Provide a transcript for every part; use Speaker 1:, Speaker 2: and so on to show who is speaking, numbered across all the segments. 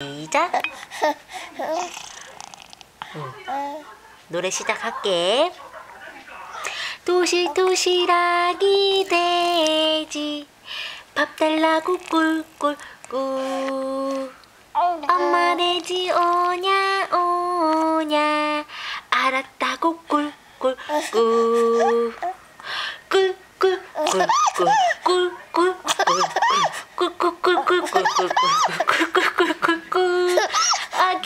Speaker 1: 시작. 응. 노래 시작할게. 도시 도시락이 돼지 밥 달라고 꿀꿀꿀 엄마 돼지 오냐 오냐 알았다고 꿀꿀꿀 꿀꿀꿀꿀꿀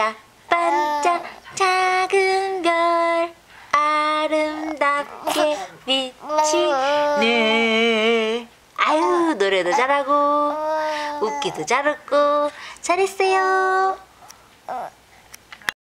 Speaker 1: 반짝 반짝 작은 별 아름답게 비치네. 아유 노래도 잘하고 웃기도 잘했고 잘했어요.